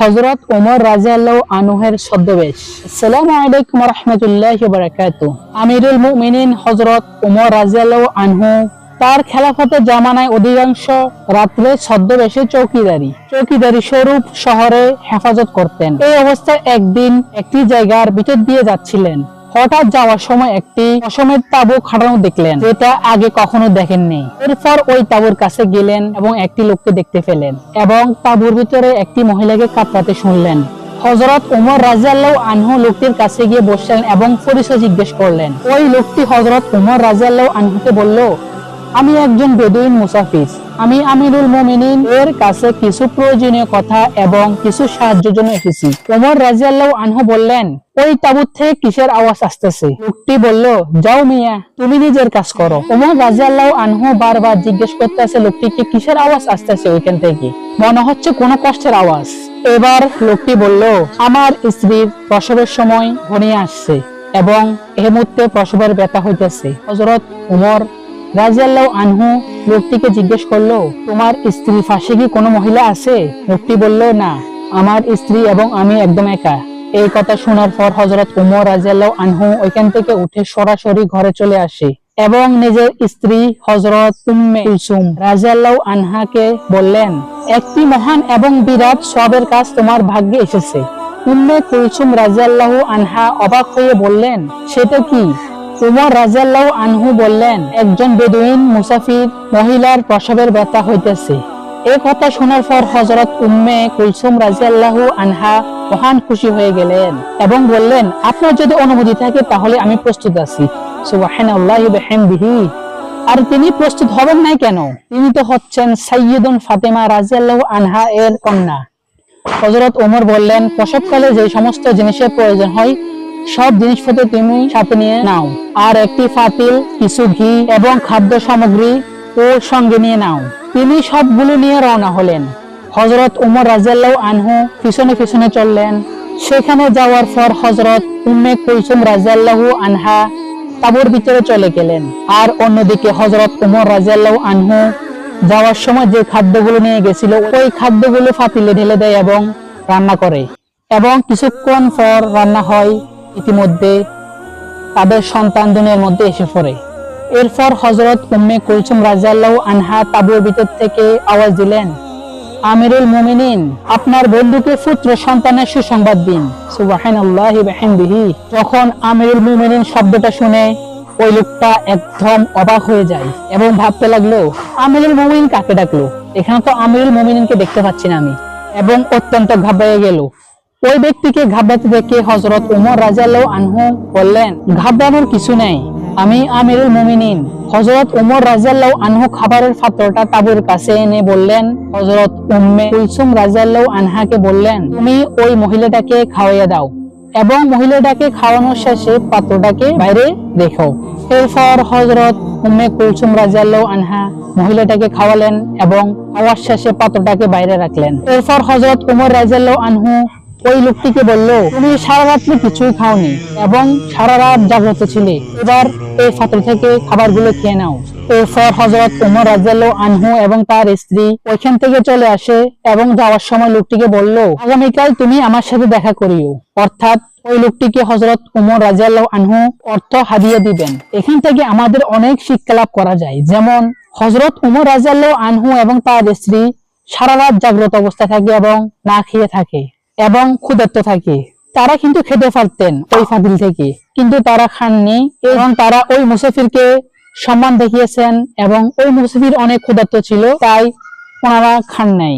হজরত ওমর রাজিয়াল্লাহ আনুহের ছদ্মবেশ। সালাম আলাইকুম রহমতুল্লাহ বারাকাত আমিরুল মুমিনিন হজরত ওমর রাজিয়াল্লাহ আনহু তার খেলাফতের জামানায় অধিকাংশ রাত্রে ছদ্মবেশে চৌকিদারি চৌকিদারি স্বরূপ শহরে হেফাজত করতেন। এই অবস্থায় একদিন একটি জায়গার ভিতর দিয়ে যাচ্ছিলেন। হঠাৎ যাওয়ার সময় একটি অসমের তাবু খাটানো দেখলেন। যেটা আগে কখনো দেখেননি। এরপর ওই তাবুর কাছে গেলেন এবং একটি লোককে দেখতে পেলেন এবং তাবুর ভিতরে একটি মহিলাকে কাঁপাতে শুনলেন। হজরত উমর রাজিয়াল্লাহ আনহু লোকটির কাছে গিয়ে বসলেন এবং পরিচয় জিজ্ঞেস করলেন। ওই লোকটি হজরত উমর রাজিয়াল্লাহ আনহুকে বলল আমি একজন বেদুইন মুসাফির। আমি আমিরুল মোমিনিন এর কাছে কিছু প্রয়োজনীয় কথা এবং কিছু সাহায্যের জন্য এসেছি। ওমর রাজিয়াল্লাহ আনহু বললেন, ওই তাবুত থেকে কিসের আওয়াজ আসতেছে? লোকটি বলল, যাও মিয়া, তুমি নিজের কাজ করো। ওমর রাজিয়াল্লাহ আনহু বারবার জিজ্ঞেস করতেছে লোকটিকে কিসের আওয়াজ আসতেছে ওইখান থেকে? মনে হচ্ছে কোনো কষ্টের আওয়াজ। এবার লোকটি বলল, আমার স্ত্রীর প্রসবের সময় ঘনিয়ে আসছে এবং এই মুহূর্তে প্রসবের ব্যথা হইতেছে। হজরত উমর রাজিয়াল্লাহ আনহু লোকটিকে জিজ্ঞেস করল, তোমার স্ত্রী পাশে কি কোনো মহিলা আছে? লোকটি বলল, না, আমার স্ত্রী এবং আমি একদম একা। এই কথা শোনার পর হজরত উমর রাজিয়াল্লাহ আনহু ওইখান থেকে উঠে সরাসরি ঘরে চলে আসে এবং নিজের স্ত্রী হজরত উম্মে রাজিয়াল্লাহ আনহাকে বললেন, একটি মহান এবং বিরাট সবের কাজ তোমার ভাগ্যে এসেছে। উম্মে কুলসুম রাজিয়াল্লাহ আনহা অবাক হয়ে বললেন, সেটা কি? উমর রাজিয়াল্লাহ আনহু বললেন, একজন বেদুইন মুসাফির মহিলার প্রসবের ব্যথা হইতেছে। এ কথা শোনার পর হজরত উম্মে কুলসুম রাজিয়াল্লাহু আনহা মহান খুশি হয়ে গেলেন এবং বললেন, আপনার যদি অনুমতি থাকে তাহলে আমি প্রস্তুত আছি। আর তিনি প্রস্তুত হবেন নাই কেন? তিনি তো হচ্ছেন সাইয়্যিদুন ফাতেমা রাজিয়াল্লাহু আনহা এর কন্যা। হজরত ওমর বললেন, প্রসবকালে যে সমস্ত জিনিসের প্রয়োজন হয় সব জিনিসপত্র তুমি সাথে নিয়ে নাও। আর একটি ফাতিল, কিছু ঘি এবং খাদ্য সামগ্রী ও সঙ্গে নিয়ে নাও। তিনি সবগুলো নিয়ে রওনা হলেন। হজরত উমর রাজিয়াল্লাহ আনহু পিছনে পিছনে চললেন। সেখানে যাওয়ার পর হজরত উম্মে কুলসুম রাজিয়াল্লাহু আনহা তাবুর ভিতরে চলে গেলেন। আর অন্যদিকে হজরত উমর রাজিয়াল্লাহু আনহু যাওয়ার সময় যে খাদ্যগুলো নিয়ে গেছিল, ওই খাদ্যগুলো ফাতিলে ঢেলে দেয় এবং রান্না করে। এবং কিছুক্ষণ পর রান্না হয় ইতিমধ্যে তাদের সন্তান দুনিয়ার মধ্যে এসে পড়ে। এরপর হজরত উম্মে কুলসুম রাজিয়াল্লাহ আনহা তাবুর ভিতর থেকে আওয়াজ দিলেন, আমিরুল মুমিনিন, আপনার বন্ধুকে পুত্র সন্তানের সুসংবাদ দিন। সুবহানাল্লাহি বিহামদিহি। যখন আমিরুল মুমিনিন শব্দটা শুনে ওই লোকটা একদম অবাক হয়ে যায় এবং ভাবতে লাগল, আমিরুল মুমিন কাকে ডাকলো? এখানে তো আমিরুল মুমিনিনকে দেখতে পাচ্ছি না আমি। এবং অত্যন্ত ঘাবড়ে গেল। ওই ব্যক্তিকে ঘাবড়াতে দেখে হজরত উমর রাজাল্লাহ আনহু বললেন, ঘাবড়ানোর কিছু নেই। আমি আমিরুল মুমিনিন। হজরত উমর রাজিয়াল্লাহ আনহু খাবারের পাত্রটা তাবুর কাছে এনে বললেন হজরত উম্মে কুলসুম রাজিয়াল্লাহ আনহাকে বললেন, তুমি ওই মহিলাটাকে খাওয়াইয়া দাও এবং মহিলাটাকে খাওয়ানোর শেষে পাত্রটাকে বাইরে রেখো। এরপর হজরত উম্মে কুলসুম রাজিয়াল্লাহ আনহা মহিলাটাকে খাওয়ালেন এবং খাওয়ার শেষে পাত্রটাকে বাইরে রাখলেন। এরপর হজরত উমর রাজিয়াল্লাহ আনহু ওই লোকটিকে বলল, তুমি সারা রাত্রি কিছুই খাওনি এবং সারা রাত জাগ্রত ছিলে। এবার এই পাত্র থেকে খাবারগুলো খেয়ে নাও। এরপর হজরত উমর রাজিয়াল্লাহ আনহু এবং তার স্ত্রী ওইখান থেকে চলে আসে এবং যাওয়ার সময় লোকটিকে বলল, আগামীকাল তুমি আমার সাথে দেখা করিও। অর্থাৎ ওই লোকটিকে হজরত উমর রাজিয়াল্লাহ আনহু অর্থ হাদিয়ে দিবেন। এখান থেকে আমাদের অনেক শিক্ষা লাভ করা যায়। যেমন হজরত উমর রাজিয়াল্লাহ আনহু এবং তার স্ত্রী সারা রাত জাগ্রত অবস্থায় থাকে এবং না খেয়ে থাকে। এবং ক্ষুধার্ত থাকে। তারা কিন্তু খেতে পারতেন ওই ফাদিল থেকে, কিন্তু তারা খাননি এবং তারা ওই মুসাফিরকে সম্মান দেখিয়েছেন এবং ওই মুসাফির অনেক ক্ষুধার্ত ছিল, তাই ওনারা খান নাই।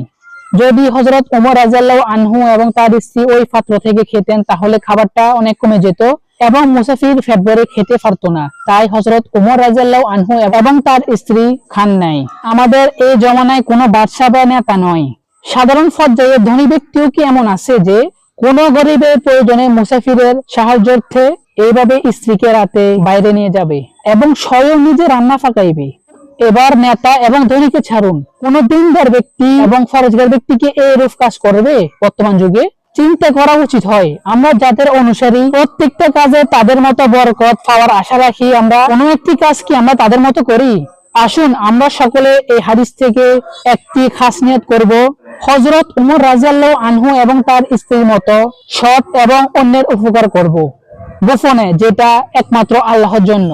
যদি হজরত ওমর রাজাল্লাহ আনহু এবং তার স্ত্রী ওই পাত্র থেকে খেতেন, তাহলে খাবারটা অনেক কমে যেত এবং মুসাফির ফেব্রুয়ারি খেতে পারতো না। তাই হজরত ওমর রাজাল্লাহ আনহু এবং তার স্ত্রী খান নাই। আমাদের এই জমানায় কোনো বাদশাহ বা নেতা নয়। সাধারণ পর্যায়ে ধনী ব্যক্তিও কি এমন আছে যে কোন গরিবের প্রয়োজনে মুসাফিরের সাহায্যার্থে এইভাবে স্ত্রীকে রাতে বাইরে নিয়ে যাবে এবং স্বয়ং নিজে রান্না ফাঁকাইবে? এবার নেতা এবং ধনীকে ছাড়ুন। কোন দিনদার ব্যক্তি এবং ফরজগার ব্যক্তিকে এই রূপ কাজ করবে? বর্তমান যুগে চিন্তা করা উচিত হয়। আমরা যাদের অনুসারী, প্রত্যেকটা কাজে তাদের মতো বরকত পাওয়ার আশা রাখি আমরা। কোনো একটি কাজ কি আমরা তাদের মতো করি? আসুন আমরা সকলে এই হাদিস থেকে একটি খাসনিয়ত করব। হজরত উমর রাজিয়াল্লাহ আনহু এবং তার স্ত্রীর মতো সৎ এবং অন্যের উপকার করব। গোপনে যেটা একমাত্র আল্লাহর জন্য।